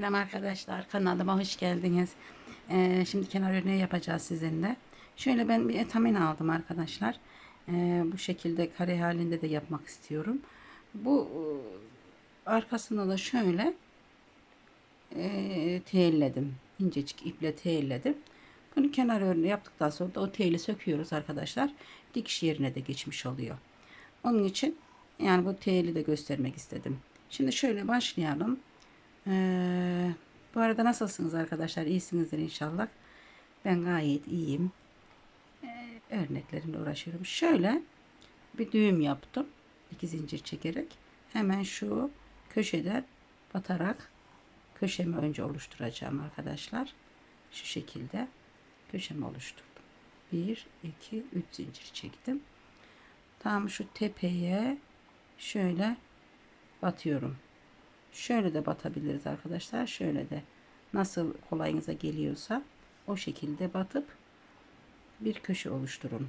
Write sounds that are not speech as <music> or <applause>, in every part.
Selam arkadaşlar kanalıma hoş geldiniz. Ee, şimdi kenar örneği yapacağız sizinle. Şöyle ben bir etamin aldım arkadaşlar. Ee, bu şekilde kare halinde de yapmak istiyorum. Bu e, arkasında da şöyle e, teyelledim. İncecik iple teyelledim. Bunu kenar örneği yaptıktan sonra da o teyeli söküyoruz arkadaşlar. Dikiş yerine de geçmiş oluyor. Onun için yani bu teyeli de göstermek istedim. Şimdi şöyle başlayalım. Ee, bu arada nasılsınız arkadaşlar? İyisinizdir inşallah. Ben gayet iyiyim. Ee, örneklerimle uğraşıyorum. Şöyle bir düğüm yaptım. İki zincir çekerek. Hemen şu köşeden batarak köşemi önce oluşturacağım arkadaşlar. Şu şekilde köşemi oluşturdum. 1, 2, 3 zincir çektim. Tam şu tepeye şöyle batıyorum. Şöyle de batabiliriz arkadaşlar. Şöyle de nasıl kolayınıza geliyorsa o şekilde batıp bir köşe oluşturun.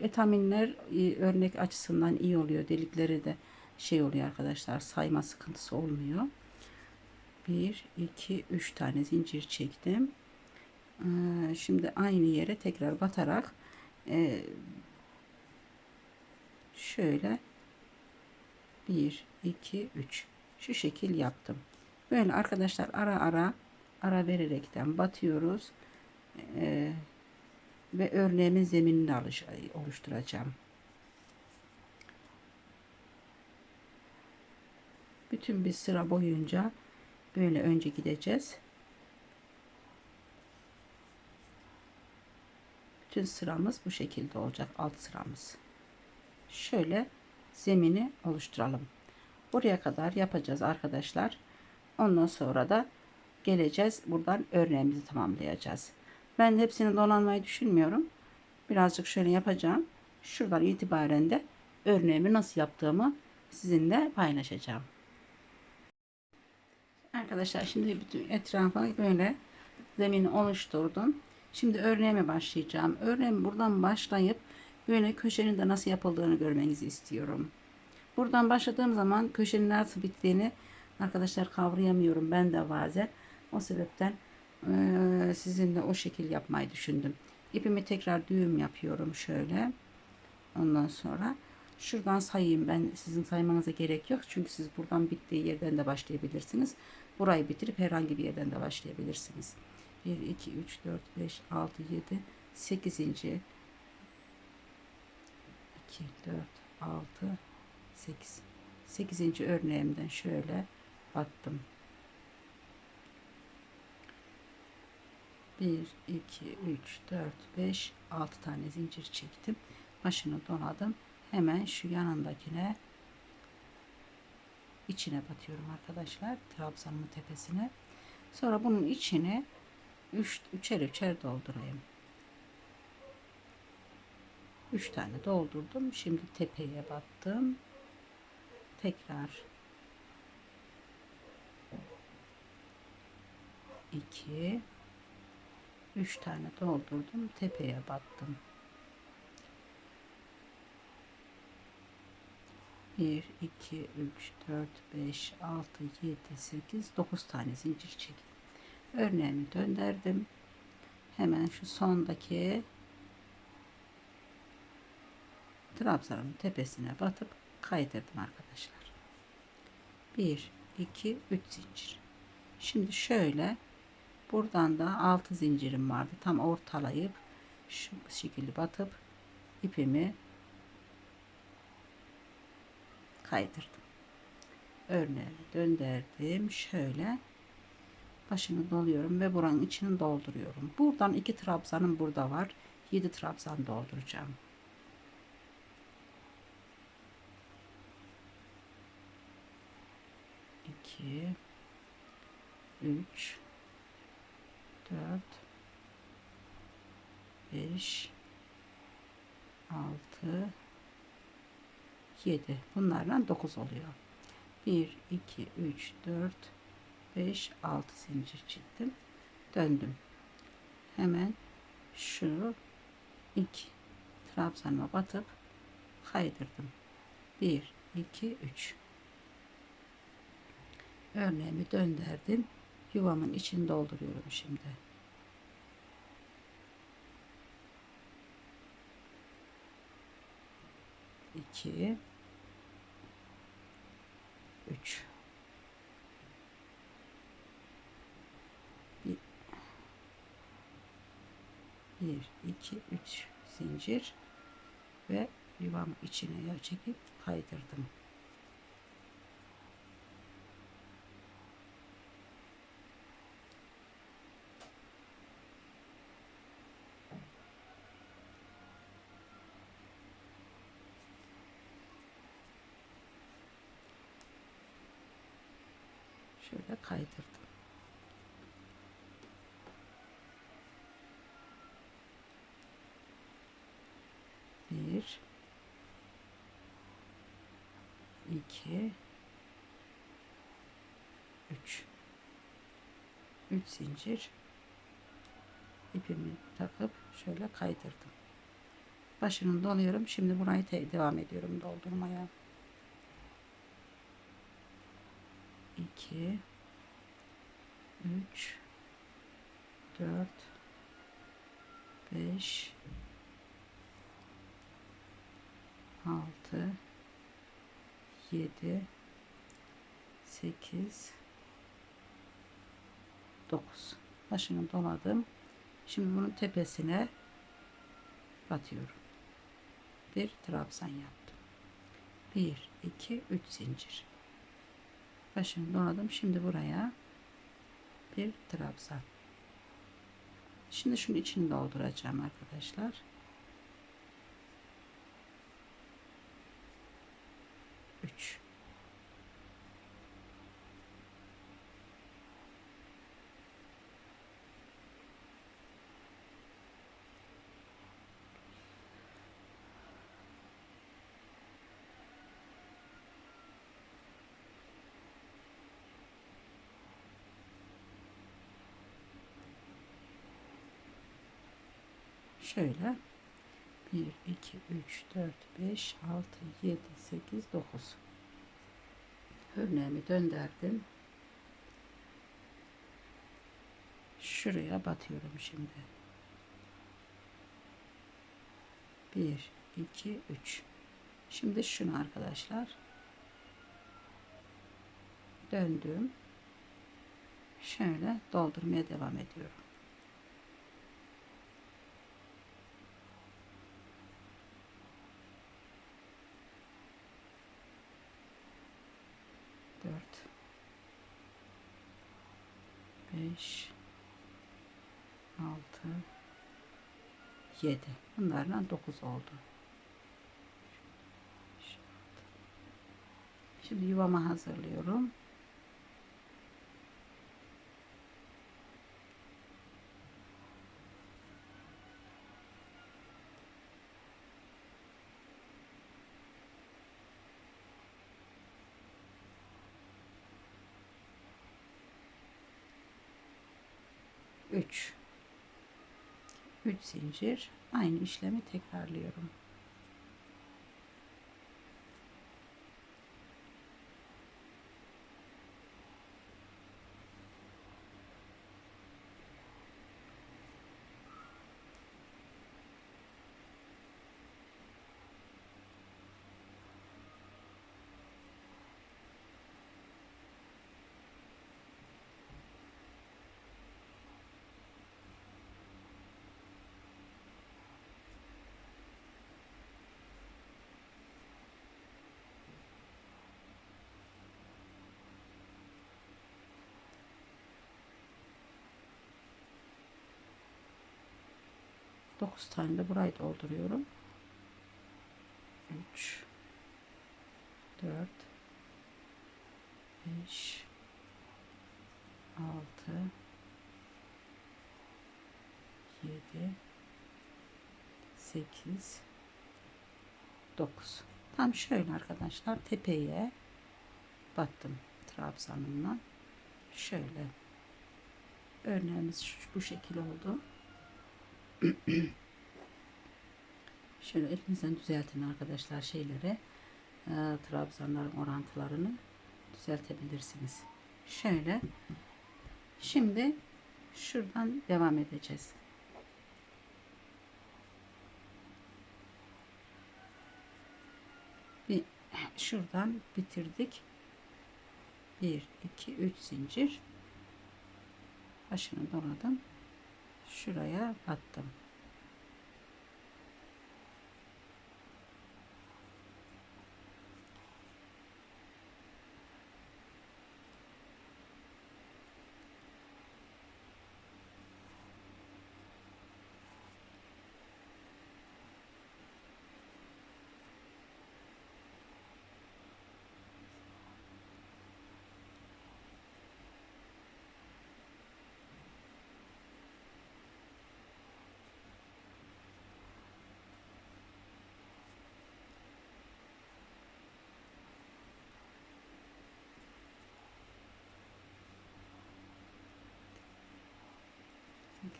Etaminler e, örnek açısından iyi oluyor. Delikleri de şey oluyor arkadaşlar. Sayma sıkıntısı olmuyor. 1 2 3 tane zincir çektim. Ee, Şimdi aynı yere tekrar batarak e, şöyle 1 2 3 şu şekil yaptım. Böyle arkadaşlar ara ara ara vererekten batıyoruz. Ee, ve örneğimin zeminini oluşturacağım. Bütün bir sıra boyunca böyle önce gideceğiz. Bütün sıramız bu şekilde olacak alt sıramız. Şöyle zemini oluşturalım. Buraya kadar yapacağız arkadaşlar. Ondan sonra da geleceğiz. Buradan örneğimizi tamamlayacağız. Ben hepsini dolanmayı düşünmüyorum. Birazcık şöyle yapacağım. Şuradan itibaren de örneğimi nasıl yaptığımı sizinle paylaşacağım. Arkadaşlar şimdi bütün etrafa böyle zemini oluşturdum. Şimdi örneğime başlayacağım. Örneğimi buradan başlayıp böyle köşenin de nasıl yapıldığını görmenizi istiyorum. Buradan başladığım zaman köşenin nasıl bittiğini arkadaşlar kavrayamıyorum ben de bazen. O sebepten e, sizinle o şekil yapmayı düşündüm. İpimi tekrar düğüm yapıyorum şöyle. Ondan sonra şuradan sayayım ben sizin saymanıza gerek yok. Çünkü siz buradan bittiği yerden de başlayabilirsiniz. Burayı bitirip herhangi bir yerden de başlayabilirsiniz. 1, 2, 3, 4, 5, 6, 7, 8. 2, 4, 6, 8. 8. örneğimden şöyle battım. 1, 2, 3, 4, 5, 6 tane zincir çektim. Başını doladım. Hemen şu yanındakine içine batıyorum arkadaşlar. Trabzanın tepesine. Sonra bunun içine 3 üç, üçer üçer doldurayım. 3 tane doldurdum. Şimdi tepeye battım. Tekrar 2 3 tane doldurdum. Tepeye battım. 1 2 3 4 5 6 7 8 9 tane zincir çektim. Örneğimi döndürdüm. Hemen şu sondaki trabzanın tepesine batıp kaydırdım arkadaşlar. 1 2 3 zincir. Şimdi şöyle buradan da 6 zincirim vardı. Tam ortalayıp şu şekilde batıp ipimi kaydırdım. Örneğimi döndürdüm. Şöyle başını doluyorum ve buranın içini dolduruyorum. Buradan iki trabzanım burada var. 7 trabzan dolduracağım. 2 3 4 5 6 7 bunlardan 9 oluyor. 1 2 3 4 5 6 zincir çektim döndüm. Hemen şu ilk trabzanıma batıp kaydırdım. 1 2 3 Örneğimi döndürdüm. Yuvamın içini dolduruyorum şimdi. İki, üç. Bir, bir, iki, üç zincir ve yuvamın içine yağ çekip kaydırdım. 2 3 3 zincir. İpimi takıp şöyle kaydırdım. Başını donuyorum. Şimdi burayı devam ediyorum doldurmaya. 2 3 4 5 6 7 8 9 başını doladım. Şimdi bunun tepesine batıyorum. Bir trabzan yaptım. 1 2 3 zincir başını doladım. Şimdi buraya bir trabzan. Şimdi şunun içini dolduracağım arkadaşlar. Üç. Şöyle 1, 2, 3, 4, 5, 6, 7, 8, 9 örneğimi döndürdüm. Şuraya batıyorum şimdi. 1, 2, 3 Şimdi şunu arkadaşlar döndüm. Şöyle doldurmaya devam ediyorum. 5 6 7 bunlardan 9 oldu. Şimdi yuvama hazırlıyorum. Üç. Üç zincir. Aynı işlemi tekrarlıyorum. Dokuz tane de burayı dolduruyorum. Üç, dört, beş, altı, yedi, sekiz, dokuz. Tam şöyle arkadaşlar tepeye battım trabzanımla. Şöyle örneğimiz bu şekil oldu. <clears throat> Şöyle elinizden düzeltin arkadaşlar şeyleri. E, trabzanların orantılarını düzeltebilirsiniz. Şöyle. Şimdi şuradan devam edeceğiz. Bir <clears throat> şuradan bitirdik. 1 2 3 zincir. Başını doladım şuraya attım.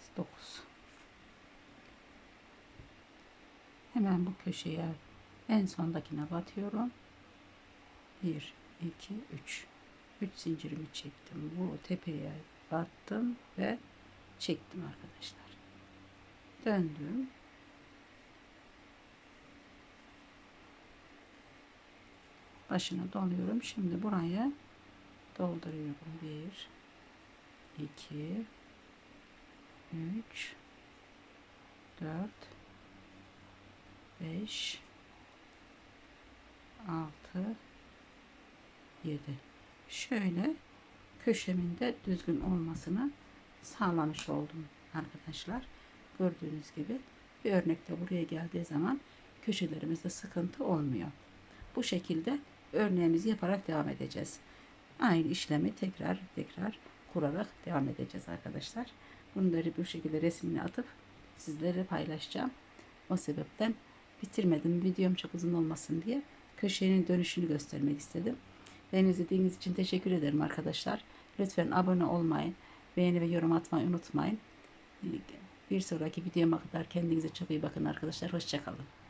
8, 9 hemen bu köşeye en sondakine batıyorum. 1 2 3 3 zincirimi çektim. Bu tepeye battım ve çektim arkadaşlar. Döndüm. Başına doluyorum. Şimdi buraya dolduruyorum. 1 2 3 4 5 6 7 şöyle köşemin de düzgün olmasını sağlamış oldum arkadaşlar. Gördüğünüz gibi bir örnekte buraya geldiği zaman köşelerimizde sıkıntı olmuyor. Bu şekilde örneğimizi yaparak devam edeceğiz. Aynı işlemi tekrar tekrar kurarak devam edeceğiz arkadaşlar bunları bu şekilde resmini atıp sizlere paylaşacağım o sebepten bitirmedim videom çok uzun olmasın diye köşenin dönüşünü göstermek istedim. Beni izlediğiniz için teşekkür ederim arkadaşlar. Lütfen abone olmayın. Beğeni ve yorum atmayı unutmayın. Bir sonraki videoma kadar kendinize çok iyi bakın arkadaşlar. Hoşçakalın.